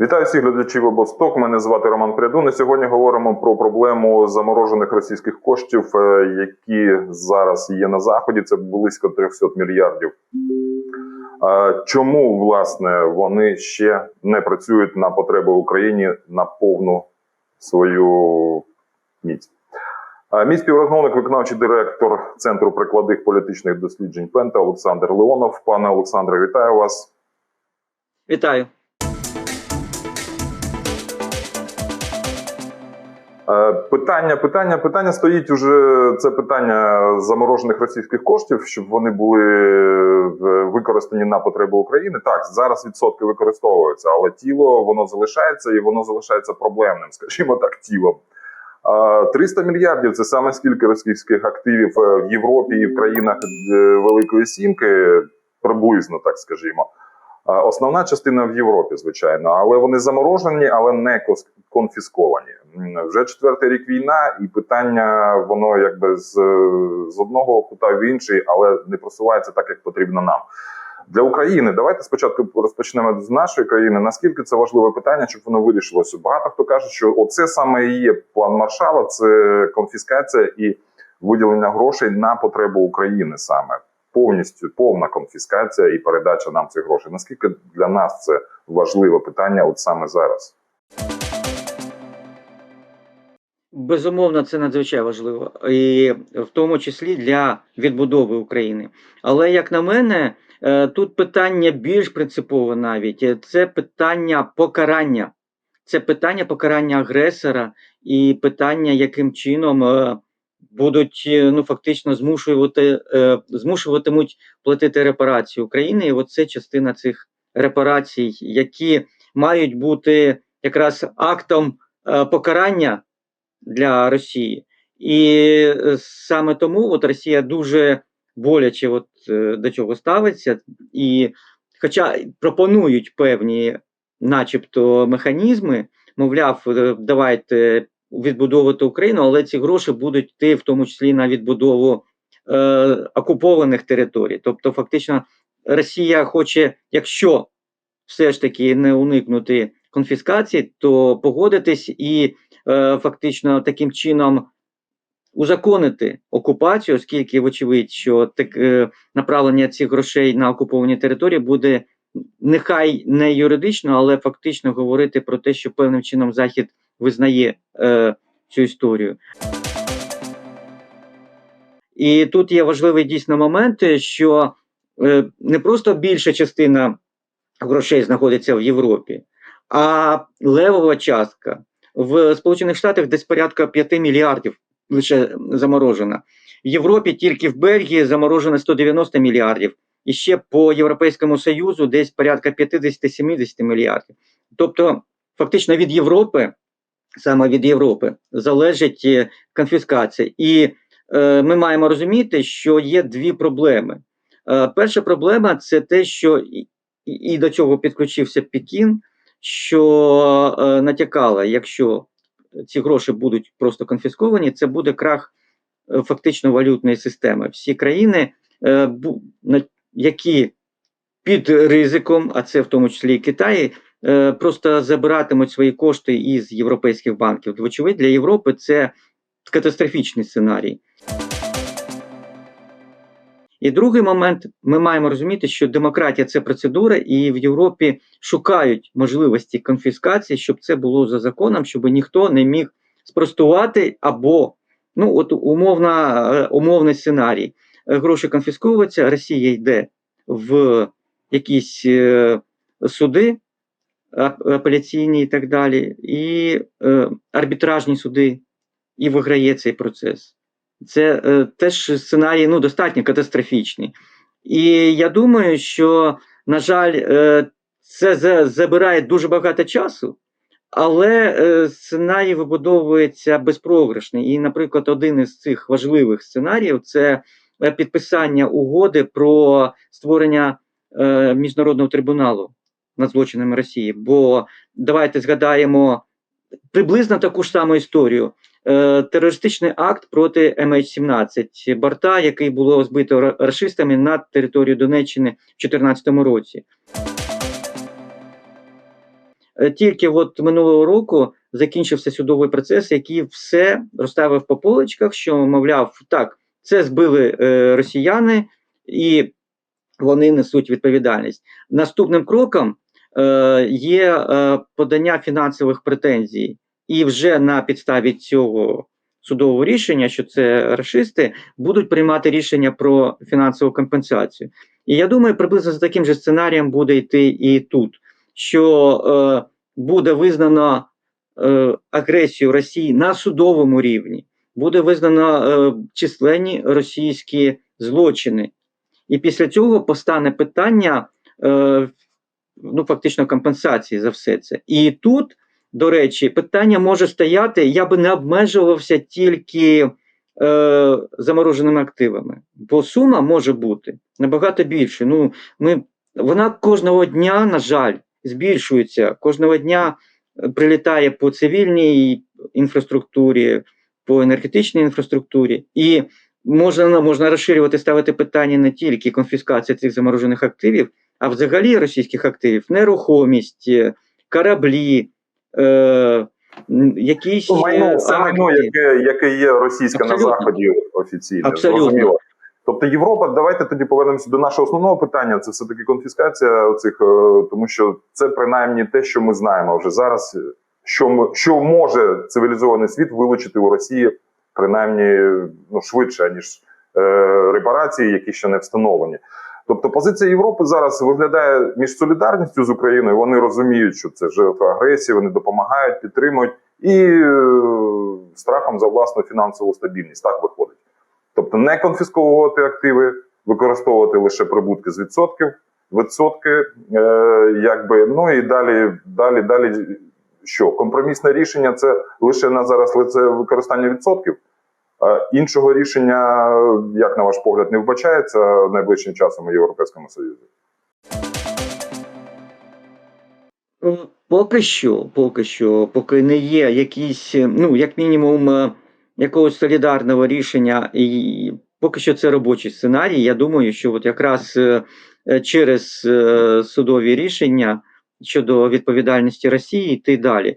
Вітаю всіх глядачів обосток. Мене звати Роман Прядун. І сьогодні говоримо про проблему заморожених російських коштів, е, які зараз є на заході. Це близько 300 мільярдів. Е, Чому власне вони ще не працюють на потреби Україні на повну свою міць? Е, Мій співрозмовник, виконавчий директор Центру прикладних політичних досліджень Пента Олександр Леонов. Пане Олександре, вітаю вас. Вітаю. Питання, питання, питання стоїть уже це питання заморожених російських коштів, щоб вони були е, використані на потреби України. Так, зараз відсотки використовуються, але тіло воно залишається і воно залишається проблемним, скажімо так, тілом. А 300 мільярдів це саме скільки російських активів е, в Європі і в країнах е, Великої Сімки, приблизно так скажімо. Основна частина в Європі, звичайно, але вони заморожені, але не конфісковані. Вже четвертий рік війна, і питання воно якби з, з одного кута в інший, але не просувається так, як потрібно нам. Для України давайте спочатку розпочнемо з нашої країни. Наскільки це важливе питання, щоб воно вирішилося? Багато хто каже, що оце саме і є план Маршала, це конфіскація і виділення грошей на потребу України саме повністю повна конфіскація і передача нам цих грошей. Наскільки для нас це важливе питання, от саме зараз? Безумовно, це надзвичайно важливо, і в тому числі для відбудови України. Але як на мене, е, тут питання більш принципове навіть це питання покарання. Це питання покарання агресора і питання, яким чином е, будуть е, ну фактично змушувати е, змушуватимуть платити репарації України. І оце частина цих репарацій, які мають бути якраз актом е, покарання для Росії. І саме тому от Росія дуже боляче от, до цього ставиться, і хоча пропонують певні, начебто, механізми, мовляв, давайте відбудовувати Україну, але ці гроші будуть йти в тому числі на відбудову е, окупованих територій. Тобто, фактично, Росія хоче, якщо все ж таки не уникнути конфіскації, то погодитись і е, фактично таким чином узаконити окупацію, оскільки, вочевидь, що так, е, направлення цих грошей на окуповані території буде нехай не юридично, але фактично говорити про те, що певним чином Захід визнає е, цю історію. І тут є важливий дійсно момент, що е, не просто більша частина грошей знаходиться в Європі, а левова частка в Сполучених Штатах десь порядка 5 мільярдів лише заморожена. В Європі тільки в Бельгії заморожено 190 мільярдів, і ще по Європейському Союзу десь порядка 50-70 мільярдів. Тобто, фактично від Європи, саме від Європи, залежить е, конфіскація. І е, ми маємо розуміти, що є дві проблеми. Е, перша проблема це те, що і, і до цього підключився Пекін, що е, натякала, якщо ці гроші будуть просто конфісковані, це буде крах е, фактично валютної системи. Всі країни, е, бу- на- які під ризиком, а це в тому числі і Китай, просто забиратимуть свої кошти із європейських банків. Вочевидь, для Європи це катастрофічний сценарій. І другий момент, ми маємо розуміти, що демократія це процедура, і в Європі шукають можливості конфіскації, щоб це було за законом, щоб ніхто не міг спростувати або ну от умовна, е, умовний сценарій. Е, Гроші конфісковуються, Росія йде в якісь е, суди апеляційні і так далі, і е, арбітражні суди, і виграє цей процес. Це е, теж сценарій ну, достатньо катастрофічний. І я думаю, що, на жаль, е, це за- забирає дуже багато часу, але е, сценарій вибудовується безпрограшний. І, наприклад, один із цих важливих сценаріїв це е, підписання угоди про створення е, міжнародного трибуналу над злочинами Росії. Бо давайте згадаємо приблизно таку ж саму історію. Е, терористичний акт проти MH17 борта, який було збито ра- рашистами над територією Донеччини в 2014 році. Е, Тільки от минулого року закінчився судовий процес, який все розставив по поличках, що мовляв, так, це збили е, росіяни, і вони несуть відповідальність. Наступним кроком е, є е, подання фінансових претензій, і вже на підставі цього судового рішення, що це расисти, будуть приймати рішення про фінансову компенсацію. І я думаю, приблизно за таким же сценарієм буде йти і тут, що е, буде визнано е, агресію Росії на судовому рівні, буде визнано е, численні російські злочини. І після цього постане питання е, ну, фактично компенсації за все це. І тут, до речі, питання може стояти, я би не обмежувався тільки е, замороженими активами, бо сума може бути набагато більше. Ну, ми, вона кожного дня, на жаль, збільшується. Кожного дня е, прилітає по цивільній інфраструктурі, по енергетичній інфраструктурі. І можна, можна розширювати, ставити питання не тільки конфіскація цих заморожених активів, а взагалі російських активів, нерухомість, е, кораблі, е, якісь Ну, майно, е, все майно, яке, яке є російське на заході офіційно. Абсолютно. Зрозуміло. Тобто Європа, давайте тоді повернемося до нашого основного питання. Це все таки конфіскація цих, тому що це принаймні те, що ми знаємо вже зараз. Що ми що може цивілізований світ вилучити у Росії, принаймні ну швидше ніж е, репарації, які ще не встановлені. Тобто позиція Європи зараз виглядає між солідарністю з Україною. Вони розуміють, що це жертва агресії, вони допомагають, підтримують, і е, страхом за власну фінансову стабільність. Так виходить. Тобто не конфісковувати активи, використовувати лише прибутки з відсотків, відсотки, е, якби ну і далі, далі, далі. Що компромісне рішення це лише на зараз лице використання відсотків. Іншого рішення, як на ваш погляд, не вбачається найближчим часом у Європейському Союзі. Е, Поки що, поки що, поки не є якісь, е, ну, як мінімум, е, якогось солідарного рішення, і поки що це робочий сценарій. Я думаю, що от якраз через судові рішення щодо відповідальності Росії йти далі.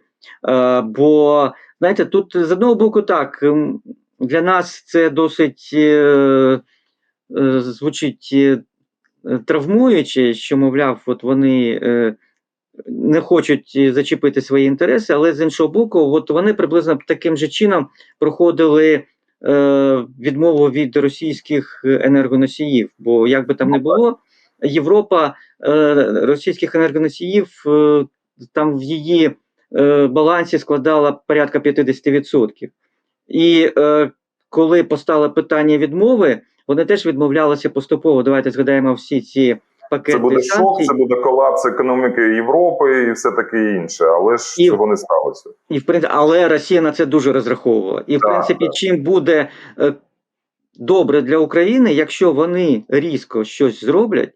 Бо, знаєте, тут з одного боку так, для нас це досить е, е, звучить е, травмуюче, що, мовляв, от вони. е, не хочуть е, зачепити свої інтереси, але з іншого боку, от вони приблизно таким же чином проходили е, відмову від російських енергоносіїв. Бо як би там не було, Європа е, російських енергоносіїв е, там в її е, балансі складала порядка 50%. І е, коли постало питання відмови, вони теж відмовлялися поступово. Давайте згадаємо всі ці пакети Це буде шок, це буде колапс економіки Європи і все таке інше. Але ж І- цього не сталося. І в принципі, але Росія на це дуже розраховувала. І в Так, принципі, так. чим буде е, добре для України, якщо вони різко щось зроблять,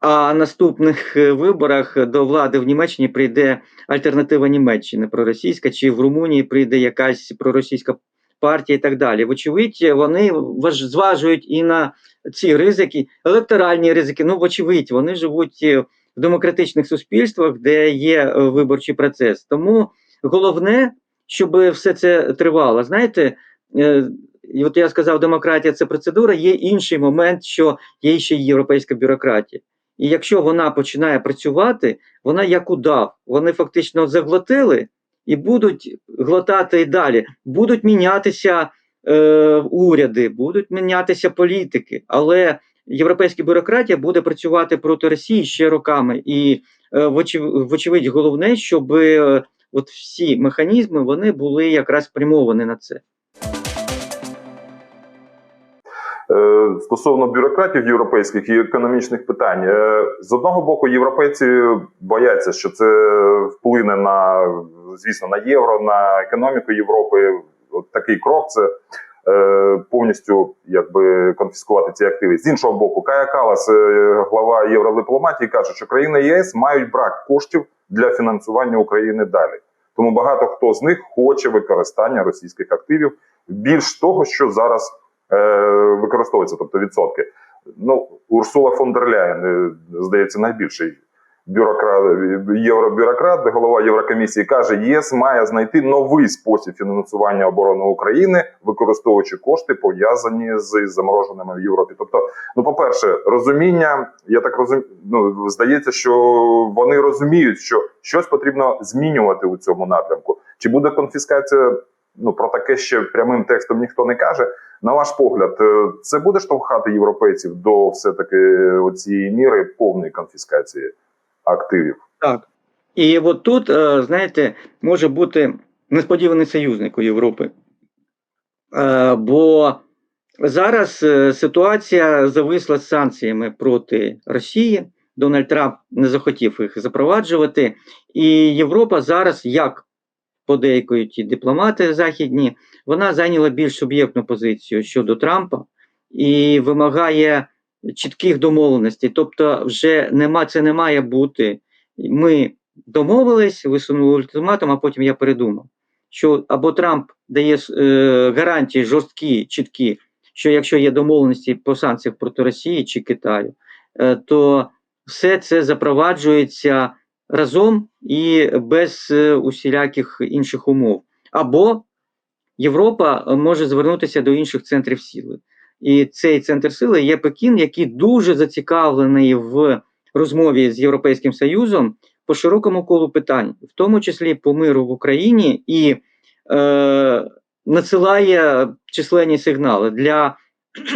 а наступних е, виборах до влади в Німеччині прийде альтернатива Німеччини проросійська, чи в Румунії прийде якась проросійська партія і так далі. Вочевидь, вони зважують і на ці ризики, електоральні ризики. Ну, вочевидь, вони живуть е, в демократичних суспільствах, де є е, виборчий процес. Тому головне, щоб все це тривало. Знаєте, е, і от я сказав, демократія це процедура. Є інший момент, що є ще європейська бюрократія. І якщо вона починає працювати, вона як удав. Вони фактично заглотили і будуть глотати і далі. Будуть мінятися е, уряди, будуть мінятися політики, але європейська бюрократія буде працювати проти Росії ще роками. І е, вочев- вочевидь, головне, щоб е, от всі механізми вони були якраз спрямовані на це. Стосовно бюрократів європейських і економічних питань, е, з одного боку, європейці бояться, що це вплине на звісно на євро, на економіку Європи. От такий крок це е, повністю якби конфіскувати ці активи. З іншого боку, Кая Калас, е, глава євродипломатії, каже, що країни ЄС мають брак коштів для фінансування України далі. Тому багато хто з них хоче використання російських активів більш того, що зараз е, використовується, тобто відсотки. Ну, Урсула фон дер Ляєн, е, здається, найбільший бюрократ, євробюрократ, голова Єврокомісії каже, ЄС має знайти новий спосіб фінансування оборони України, використовуючи кошти, пов'язані з замороженими в Європі. Тобто, ну, по-перше, розуміння, я так розумію, ну, здається, що вони розуміють, що щось потрібно змінювати у цьому напрямку. Чи буде конфіскація? Ну про таке ще прямим текстом ніхто не каже. На ваш погляд, е, це буде штовхати європейців до все таки цієї міри повної конфіскації активів? Так. І от тут, е, знаєте, може бути несподіваний союзник у Європи. Е, Бо зараз ситуація зависла з санкціями проти Росії. Дональд Трамп не захотів їх запроваджувати. І Європа зараз, як подейкують і дипломати західні, вона зайняла більш суб'єктну позицію щодо Трампа і вимагає чітких домовленостей. Тобто, вже нема, це не має бути. Ми домовились, висунули ультиматум, а потім я передумав. Що або Трамп дає е, гарантії жорсткі, чіткі, що якщо є домовленості по санкціях проти Росії чи Китаю, е, то все це запроваджується разом і без е, усіляких інших умов. Або Європа е, може звернутися до інших центрів сили. І цей центр сили є Пекін, який дуже зацікавлений в розмові з Європейським Союзом по широкому колу питань, в тому числі по миру в Україні, і е, надсилає численні сигнали для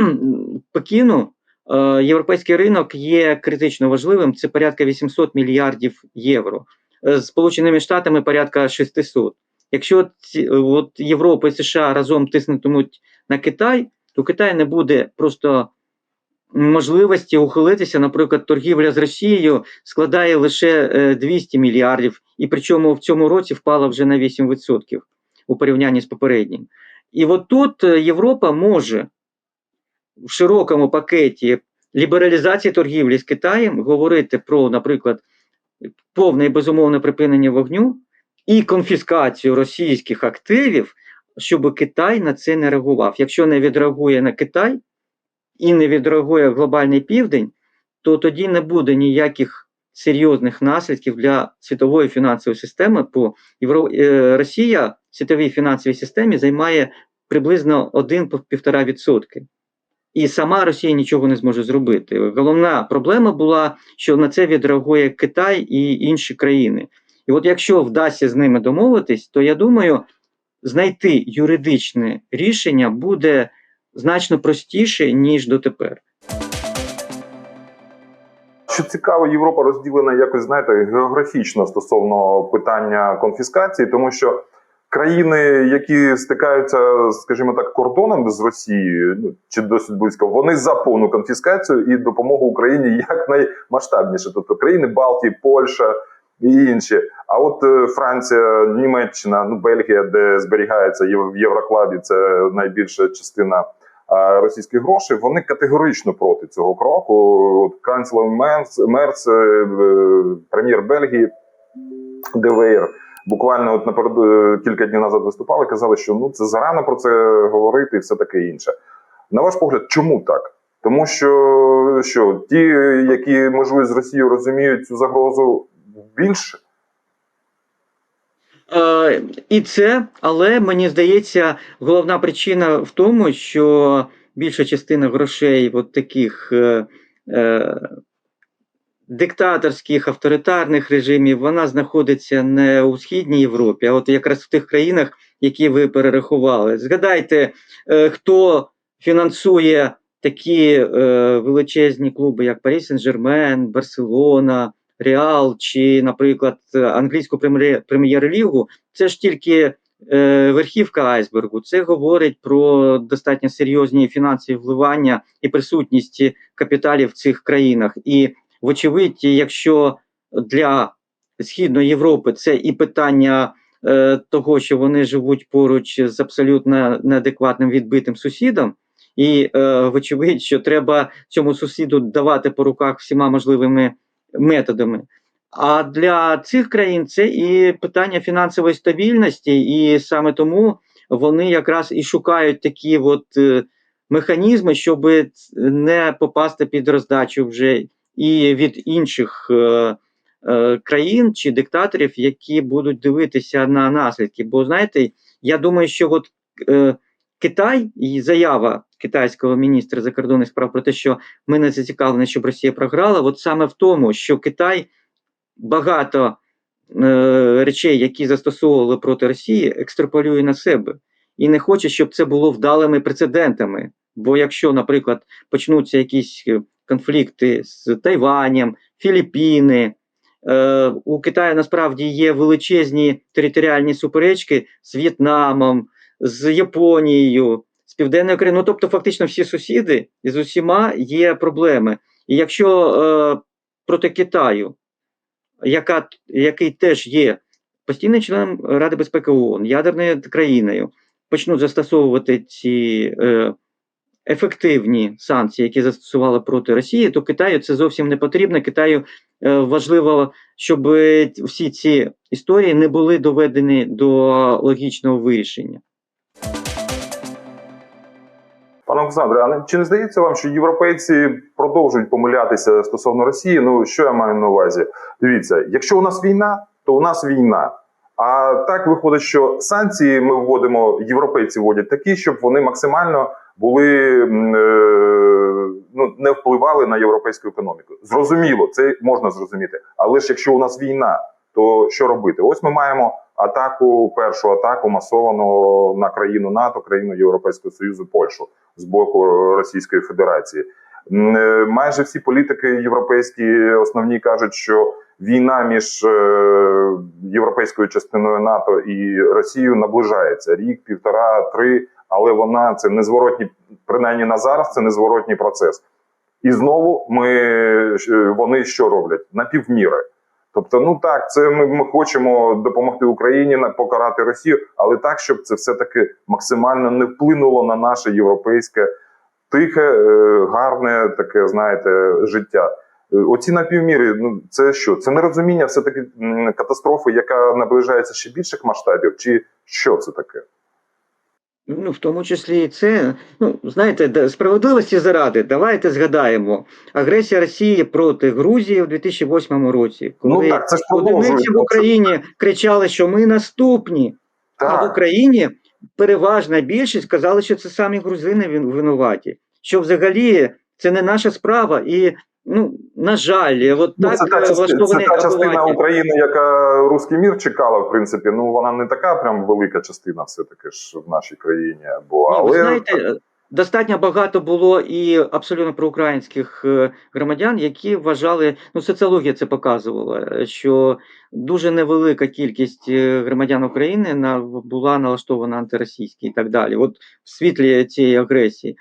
Пекіну. Е, європейський ринок є критично важливим. Це порядка 800 мільярдів євро. Е, З Сполученими Штатами порядка 600. Якщо от Європа і США разом тиснутимуть на Китай, то Китай не буде просто можливості ухилитися. Наприклад, торгівля з Росією складає лише е, 200 мільярдів, і причому в цьому році впала вже на 8% у порівнянні з попереднім. І от тут е, Європа може в широкому пакеті лібералізації торгівлі з Китаєм говорити про, наприклад, повне і безумовне припинення вогню і конфіскацію російських активів, щоб Китай на це не реагував. Якщо не відреагує на Китай і не відреагує глобальний південь, то тоді не буде ніяких серйозних наслідків для світової фінансової системи. По Євро... е, Росія в світовій фінансовій системі займає приблизно 1-1,5%. І сама Росія нічого не зможе зробити. Головна проблема була, що на це відреагує Китай і інші країни. І от якщо вдасться з ними домовитись, то я думаю, знайти юридичне рішення буде значно простіше, ніж дотепер. Що цікаво, Європа розділена якось знаєте географічно стосовно питання конфіскації, тому що країни, які стикаються, скажімо так, кордоном з Росією, ну чи досить близько, вони за повну конфіскацію і допомогу Україні якнаймасштабніше. Тобто країни Балтії, Польща і інші. А от е, Франція, Німеччина, ну Бельгія, де зберігається в Євроклабі, це найбільша частина російських грошей, вони категорично проти цього кроку. От канцлер Мерц, Мерц е, прем'єр Бельгії ДВР. Буквально от напереду е, кілька днів назад виступали, казали, що ну це зарано про це говорити і все таке інше. На ваш погляд, чому так? Тому що, що ті, які межують з Росією, розуміють цю загрозу більше. Е, і це, але мені здається, головна причина в тому, що більша частина грошей от таких е, е, диктаторських авторитарних режимів вона знаходиться не у Східній Європі, а от якраз в тих країнах, які ви перерахували. Згадайте, е, хто фінансує такі е, величезні клуби, як Парі Сен-Жермен, Барселона. Реал чи, наприклад, англійську прем'єр- прем'єр-лігу, це ж тільки е, верхівка айсбергу. Це говорить про достатньо серйозні фінансові вливання і присутність капіталів в цих країнах. І, вочевидь, якщо для Східної Європи це і питання е, того, що вони живуть поруч з абсолютно неадекватним відбитим сусідом. І, е, вочевидь, що треба цьому сусіду давати по руках всіма можливими методами. А для цих країн це і питання фінансової стабільності, і саме тому вони якраз і шукають такі от е, механізми, щоб не попасти під роздачу вже і від інших е, е, країн чи диктаторів, які будуть дивитися на наслідки. Бо знаєте, я думаю, що от Китай і заява китайського міністра закордонних справ про те, що ми не зацікавлені, щоб Росія програла, от саме в тому, що Китай багато е, речей, які застосовували проти Росії, екстраполює на себе і не хоче, щоб це було вдалими прецедентами. Бо якщо, наприклад, почнуться якісь е, конфлікти з Тайванем, Філіппіни, е, у Китаю насправді є величезні територіальні суперечки з В'єтнамом, з Японією, з Південною Кореєю. Ну, тобто, фактично, всі сусіди і з усіма є проблеми. І якщо е, проти Китаю, яка, який теж є постійним членом Ради безпеки ООН, ядерною країною, почнуть застосовувати ці е, ефективні санкції, які застосували проти Росії, то Китаю це зовсім не потрібно. Китаю е, важливо, щоб всі ці історії не були доведені до логічного вирішення. Пане Олександре, а чи не здається вам, що європейці продовжують помилятися стосовно Росії? Ну що я маю на увазі? Дивіться, якщо у нас війна, то у нас війна. А так виходить, що санкції ми вводимо, європейці вводять такі, щоб вони максимально були е, ну не впливали на європейську економіку. Зрозуміло, це можна зрозуміти. Але ж якщо у нас війна, то що робити? Ось ми маємо атаку, першу атаку масовану на країну НАТО, країну Європейського Союзу, Польщу з боку Російської Федерації. Е, Майже всі політики європейські основні кажуть, що війна між е, європейською частиною НАТО і Росією наближається рік, півтора, три, але вона це незворотній, принаймні на зараз, це незворотній процес. І знову ми е, вони що роблять? Напівміри. Тобто, ну так, це ми, ми хочемо допомогти Україні покарати Росію, але так, щоб це все таки максимально не вплинуло на наше європейське тихе, е, гарне таке, знаєте, життя. Е, Оці напівміри, ну це що? Це нерозуміння все таки катастрофи, яка наближається ще більших масштабів, чи що це таке? Ну, в тому числі і це, ну, знаєте, справедливості заради, давайте згадаємо. Агресія Росії проти Грузії в 2008 році, коли ну так, це одиниці в Україні кричали, що ми наступні, а в Україні переважна більшість казали, що це самі грузини винуваті, що взагалі це не наша справа, і ну на жаль, от Ну, так це та, частина, це та частина. України, яка руський мір чекала, в принципі. Ну вона не така прям велика частина, все таки ж в нашій країні. Бо Ні, але ви знаєте, достатньо багато було і абсолютно проукраїнських е, громадян, які вважали, ну соціологія це показувала, що дуже невелика кількість е, громадян України на, була налаштована антиросійськи і так далі. От в світлі цієї агресії.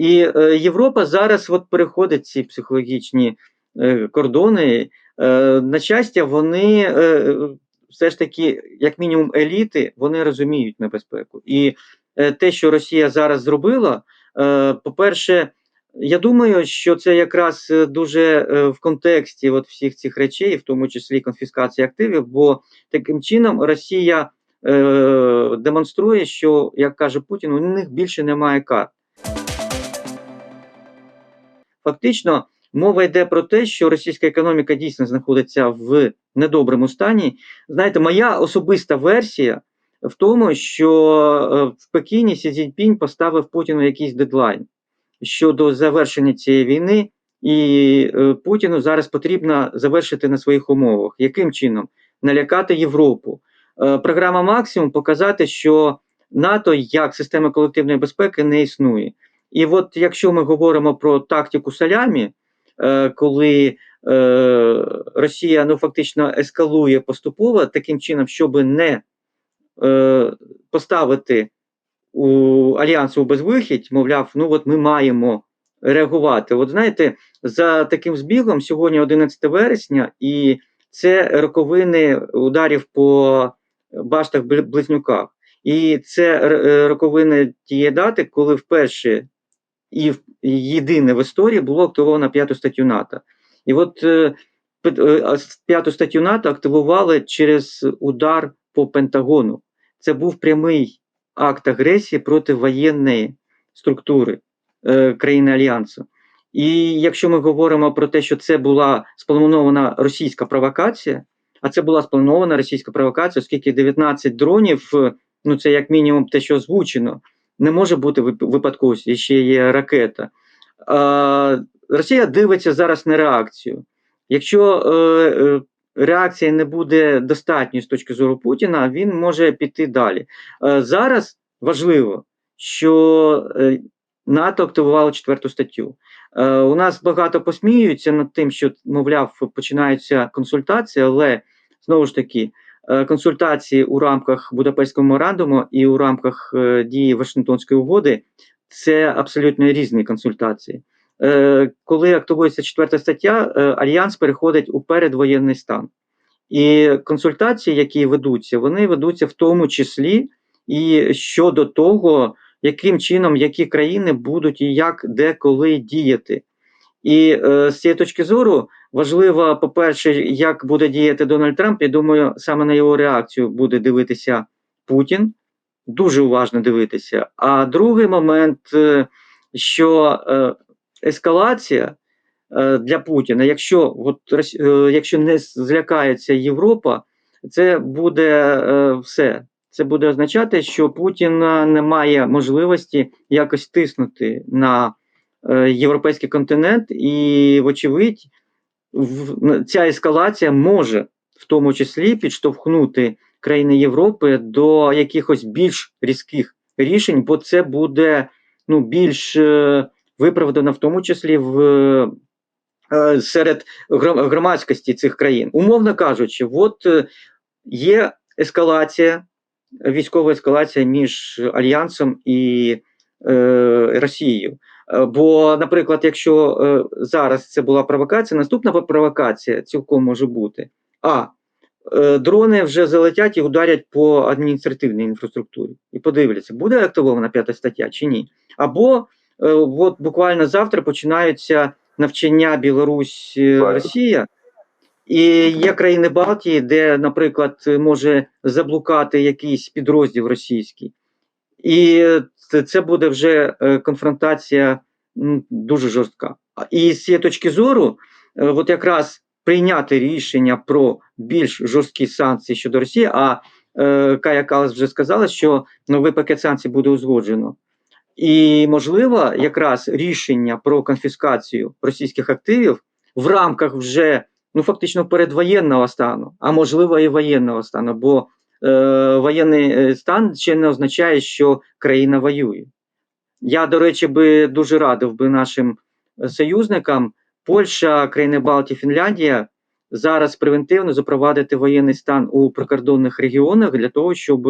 І е, Європа зараз от переходить ці психологічні е, кордони. Е, на щастя, вони е, все ж таки, як мінімум, еліти, вони розуміють небезпеку. І те, що Росія зараз зробила, по-перше, я думаю, що це якраз дуже в контексті от всіх цих речей, в тому числі конфіскації активів, бо таким чином Росія демонструє, що, як каже Путін, у них більше немає карт. Фактично, мова йде про те, що російська економіка дійсно знаходиться в недоброму стані. Знаєте, моя особиста версія в тому, що е, в Пекіні Сі Цзіньпінь поставив Путіну якийсь дедлайн щодо завершення цієї війни, і е, Путіну зараз потрібно завершити на своїх умовах. Яким чином? Налякати Європу. Е, Програма максимум показати, що НАТО як система колективної безпеки не існує. І от якщо ми говоримо про тактику салямі, е, коли е, Росія ну фактично ескалує поступово таким чином, щоб не е, поставити у альянсу у безвихідь, мовляв, ну от ми маємо реагувати. От знаєте, за таким збігом сьогодні 11 вересня, і це роковини ударів по баштах Бл- близнюках. І це роковини тієї дати, коли вперше і єдине в історії було активовано п'яту статтю НАТО. І от е, е, п'яту статтю НАТО активували через удар по Пентагону. Це був прямий акт агресії проти воєнної структури е, країни Альянсу. І якщо ми говоримо про те, що це була спланована російська провокація, а це була спланована російська провокація, оскільки 19 дронів, ну це як мінімум те, що озвучено, не може бути вип- випадковістю, ще є ракета. Росія дивиться зараз на реакцію. Якщо е, е, реакція не буде достатньою з точки зору Путіна, він може піти далі. Е, зараз важливо, що НАТО активувало четверту статтю. У нас багато посміюються над тим, що, мовляв, починаються консультації, але знову ж таки, консультації у рамках Будапештського меморандуму і у рамках е, дії Вашингтонської угоди це абсолютно різні консультації. Е, коли активується четверта стаття, е, альянс переходить у передвоєнний стан. І консультації, які ведуться, вони ведуться в тому числі і щодо того, яким чином які країни будуть і як, де, коли діяти. І е, з цієї точки зору важливо, по-перше, як буде діяти Дональд Трамп. Я думаю, саме на його реакцію буде дивитися Путін, дуже уважно дивитися. А другий момент, е, що е, ескалація е, для Путіна, якщо от, якщо не злякається Європа, це буде все. Це буде означати, що Путін не має можливості якось тиснути на європейський континент, і, вочевидь, ця ескалація може в тому числі підштовхнути країни Європи до якихось більш різких рішень, бо це буде ну, більш е, виправдано в тому числі в е, серед громадськості цих країн. Умовно кажучи, от е, є ескалація, військова ескалація між Альянсом і е, Росією. Е, Бо, наприклад, якщо е, зараз це була провокація, наступна провокація цілком може бути. А е, дрони вже залетять і ударять по адміністративній інфраструктурі. І подивляться, буде активована п'ята стаття чи ні. Або от буквально завтра починаються навчання Білорусь. Росія. І є країни Балтії, де, наприклад, може заблукати якийсь підрозділ російський. І це, буде вже е, конфронтація дуже жорстка. І з цієї точки зору, е, от якраз прийняти рішення про більш жорсткі санкції щодо Росії. А е, Кая Калас вже сказала, що новий пакет санкцій буде узгоджено. І можливо, якраз рішення про конфіскацію російських активів в рамках вже ну фактично передвоєнного стану, а можливо і воєнного стану, бо воєнний е, стан ще не означає, що країна воює. Я, до речі, би дуже радив би нашим е, союзникам Польща, країни Балтії, Фінляндія зараз превентивно запровадити воєнний стан у прикордонних регіонах для того, щоб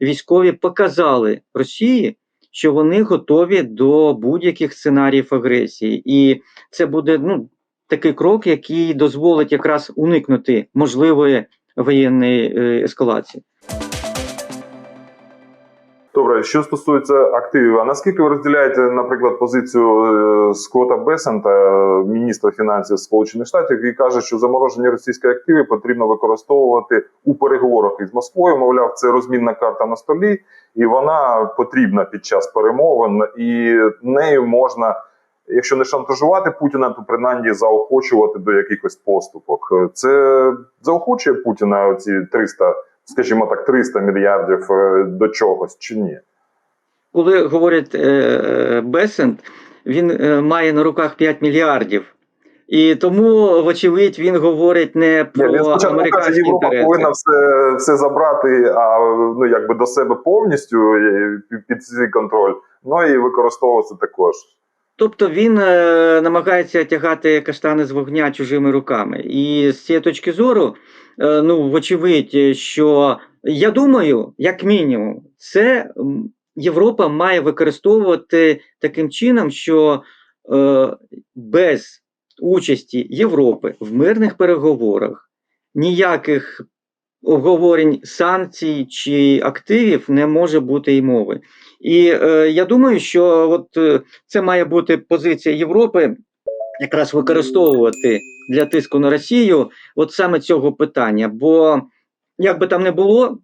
військові показали Росії, що вони готові до будь-яких сценаріїв агресії, і це буде ну такий крок, який дозволить якраз уникнути можливої воєнної ескалації. Добре, що стосується активів, а наскільки ви розділяєте, наприклад, позицію е, Скотта Бесента, е, міністра фінансів Сполучених Штатів, який каже, що заморожені російські активи потрібно використовувати у переговорах із Москвою? Мовляв, це розмінна карта на столі, і вона потрібна під час перемовин, і нею можна. Якщо не шантажувати Путіна, то принаймні заохочувати до якихось поступок. Е, Це заохочує Путіна ці 300 скажімо так, 300 мільярдів е, до чогось чи ні? Коли говорить е, Бесент, він е, має на руках 5 мільярдів. І тому, вочевидь, він говорить не Ні, про він спочатку каже, Європа інтереси. повинна все, все забрати, а ну якби до себе повністю під свій контроль. Ну і використовувати також. Тобто він е, намагається тягати каштани з вогня чужими руками. І з цієї точки зору, е, ну, вочевидь, що я думаю, як мінімум, це Європа має використовувати таким чином, що е, без участі Європи в мирних переговорах ніяких обговорень санкцій чи активів не може бути й мови. І е, я думаю, що от е, це має бути позиція Європи, якраз використовувати для тиску на Росію от саме цього питання. Бо як би там не було,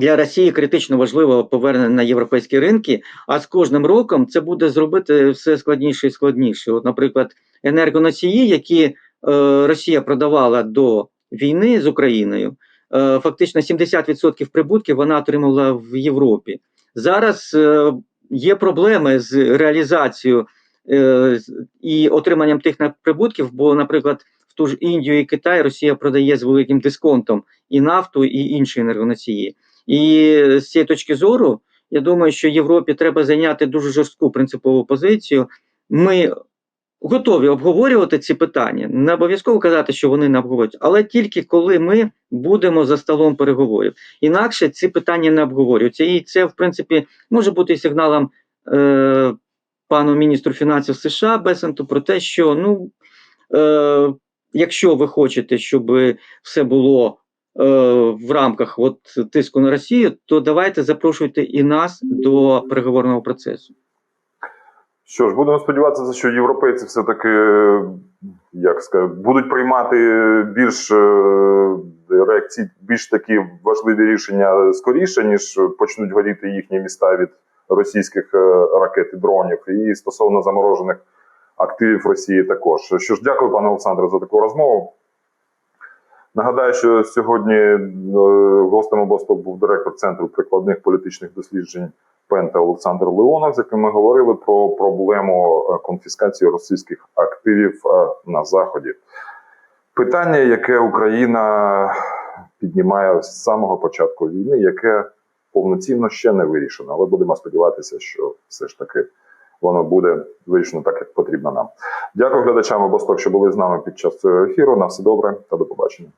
для Росії критично важливо повернення на європейські ринки, а з кожним роком це буде зробити все складніше і складніше. От, наприклад, енергоносії, які е, Росія продавала до війни з Україною, е, фактично 70% прибутків вона отримала в Європі. Зараз е, є проблеми з реалізацією е, і отриманням тих прибутків, бо, наприклад, в ту ж Індію і Китай Росія продає з великим дисконтом і нафту, і інші енергоносії. І з цієї точки зору, я думаю, що Європі треба зайняти дуже жорстку принципову позицію. Ми готові обговорювати ці питання. Не обов'язково казати, що вони не обговорюють, але тільки коли ми будемо за столом переговорів. Інакше ці питання не обговорюються. І це, в принципі, може бути сигналом е, пану міністру фінансів США Бесенту про те, що ну, е, якщо ви хочете, щоб все було е, в рамках от, тиску на Росію, то давайте запрошуйте і нас до переговорного процесу. Що ж, будемо сподіватися, що європейці все-таки як сказати, будуть приймати більш е, реакції, більш такі важливі рішення скоріше, ніж почнуть горіти їхні міста від російських е, ракет і дронів. І стосовно заморожених активів Росії також. Що ж, дякую, пане Олександре, за таку розмову. Нагадаю, що сьогодні е, гостем обосток був директор Центру прикладних політичних досліджень Пента Олександр Леонов, з яким ми говорили про проблему е, конфіскації російських активів е, на заході. Питання, яке Україна піднімає з самого початку війни, яке повноцінно ще не вирішено, але будемо сподіватися, що все ж таки воно буде вирішено так, як потрібно нам. Дякую глядачам обосток, що були з нами під час цього ефіру. На все добре та до побачення.